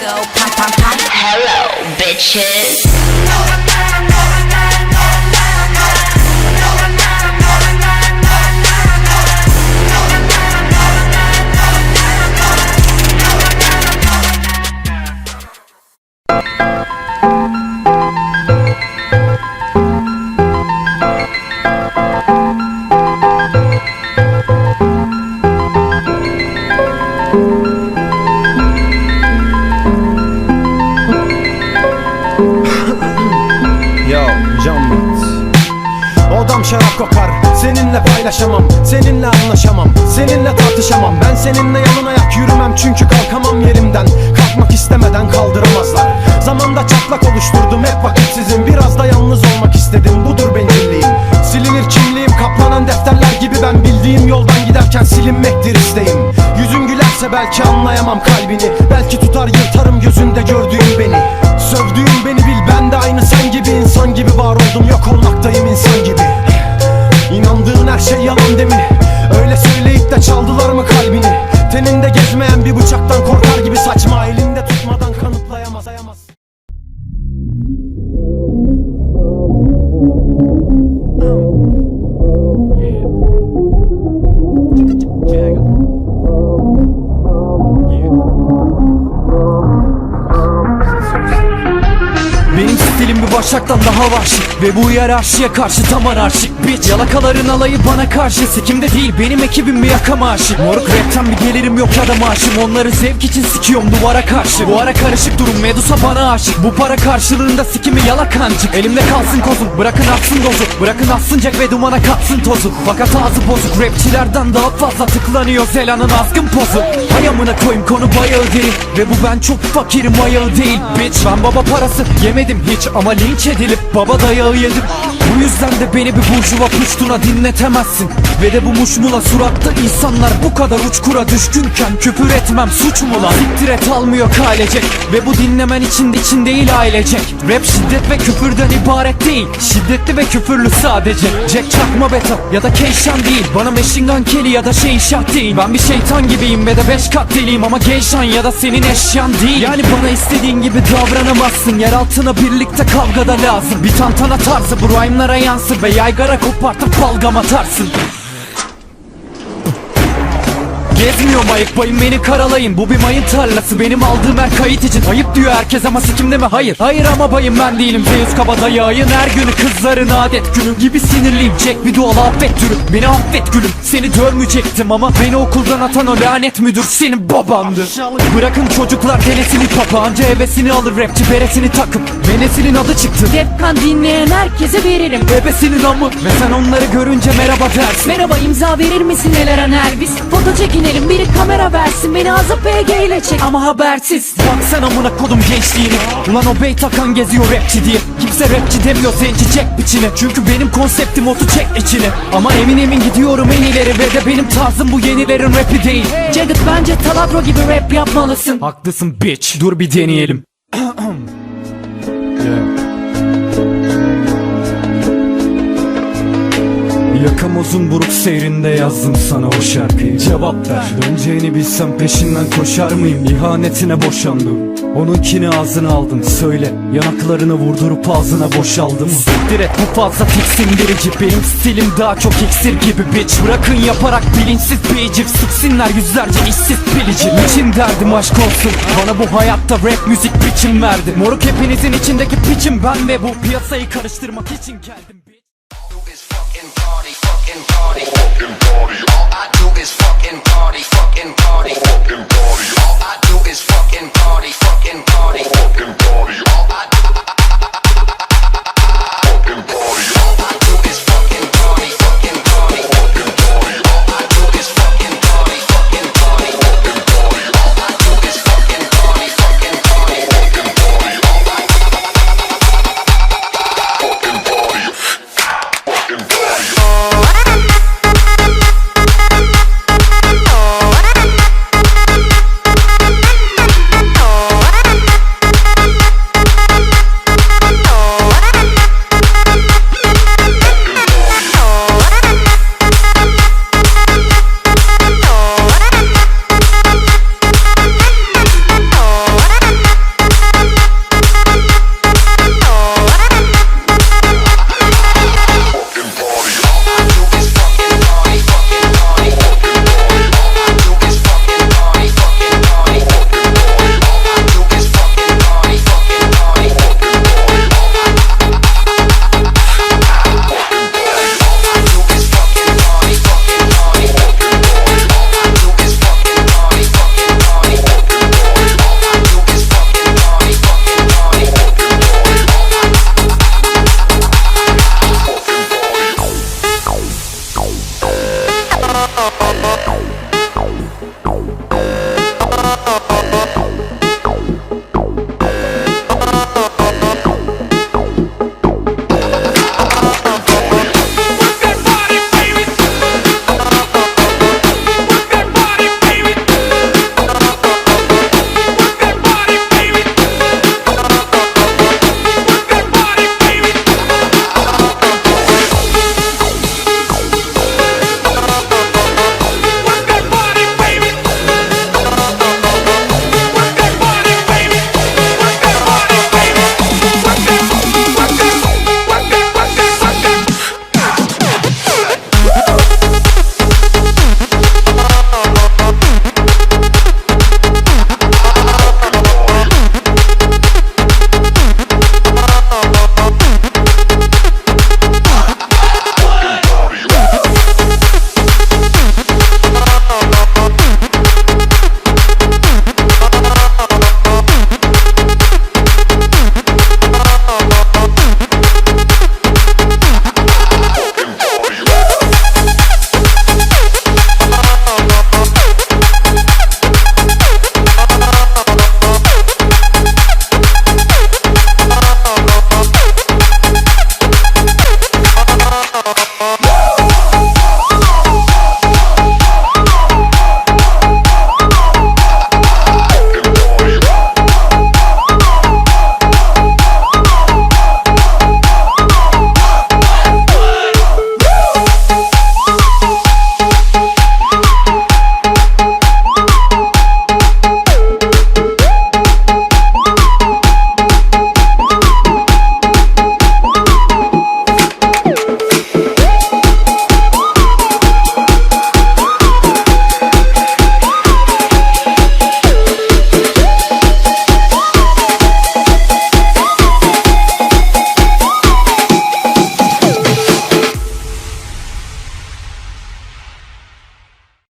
go pop pop pop. Hello, bitches. Şarap kokar. Seninle paylaşamam Seninle anlaşamam Seninle tartışamam. Ben seninle yalın ayak yürümem Çünkü kalkamam yerimden. Kalkmak istemeden kaldıramazlar. Zamanda çatlak oluşturdum Hep vakitsizim. Biraz da yalnız olmak istedim Budur bencilliğim Silinir kimliğim Kaplanan defterler gibi ben Bildiğim yoldan giderken silinmektir isteğim. Yüzün gülerse belki anlayamam kalbini. Belki tutar yırtarım başaktan daha vahşi Ve bu hiyerarşiye karşı tam anarşik. Bitch Yalakaların alayı bana karşı. Sikimde değil benim ekibim bir yakama aşık Moruk rapten bir gelirim yok ya da maaşım. Onları zevk için sikiyorum duvara karşı. Bu ara karışık durum Medusa bana aşık. Bu para karşılığında sikimi yalakancık. Elimde kalsın kozum bırakın atsın dozu Bırakın atsın Jack ve dumana katsın tozu Fakat ağzı bozuk rapçilerden daha fazla tıklanıyor Zela'nın azgın pozu. Hay amına koyayım konu bayağı deri Ve bu ben çok fakirim ayağı değil Bitch. Ben baba parası yemedim hiç Ama linç edilip baba dayağı yedim. Bu yüzden de beni bir burjuva puştuna dinletemezsin. Ve de bu muşmula suratta insanlar bu kadar uçkura düşkünken Küfür etmem suç mu lan? Siktir et almıyor ailecek. Ve bu dinlemen için için değil ailecek. Rap şiddet ve küfürden ibaret değil. Şiddetli ve küfürlü sadece. Jack çakma beta ya da Keyşan değil. Bana Machine Gun Kelly ya da şey şah değil. Ben bir şeytan gibiyim ve de beş kat deliyim Ama Geyşan ya da senin eşyan değil. Yani bana istediğin gibi davranamazsın. Yer altına birlikte kavgada lazım. Bir tantana tarzı bu rhyme'lara yansır Ve yaygara kopartıp balgam atarsın Gezmiyorum ayık bayım beni karalayın. Bu bir mayın tarlası benim aldığım her kayıt için. Ayıp diyor herkes ama sikimde mi? Hayır. Hayır ama bayım ben değilim. Zeus kabadayağın her günü kızların adet günü Gibi sinirliyim çek bir dual affet türü Beni affet gülüm seni dövmeyecektim ama. Beni okuldan atan o lanet müdür senin babandı Bırakın çocuklar denesini papağanca hevesini alır rapçi beresini takıp. Venesinin adı çıktı. Defkan dinleyen herkese veririm. Bebesinin amı. Ve sen onları görünce merhaba dersin. Merhaba imza verir misin Eleren Elvis Foto çekinelim biri kamera versin Beni azıp BG ile çek. Ama habersiz. Bak sen amına kodum gençliğini Ulan o bey takan geziyor rapçi diye. Kimse rapçi demiyor zenci çek biçine. Çünkü benim konseptim otu çek içine. Ama emin emin gidiyorum en ileri Ve de benim tarzım bu yenilerin rapi değil. Jagged bence Taladro gibi rap yapmalısın. Haklısın bitch. Dur bir deneyelim Yakamozun buruk seyrinde yazdım sana o şarkıyı. Cevap ver. Döneceğini bilsem peşinden koşar mıyım? İhanetine boşandım. Onunkini ağzına aldın Söyle. Yanaklarını vurdurup ağzına boşaldım. Siktir et. Bu fazla tiksindirici. Benim stilim daha çok iksir gibi bitch. Bırakın yaparak bilinçsiz beycif Siksinler yüzlerce işsiz pilici. İçin derdim aşk olsun. Bana bu hayatta rap müzik biçim verdi. Moruk hepinizin içindeki piçim. Ben ve bu piyasayı karıştırmak için geldim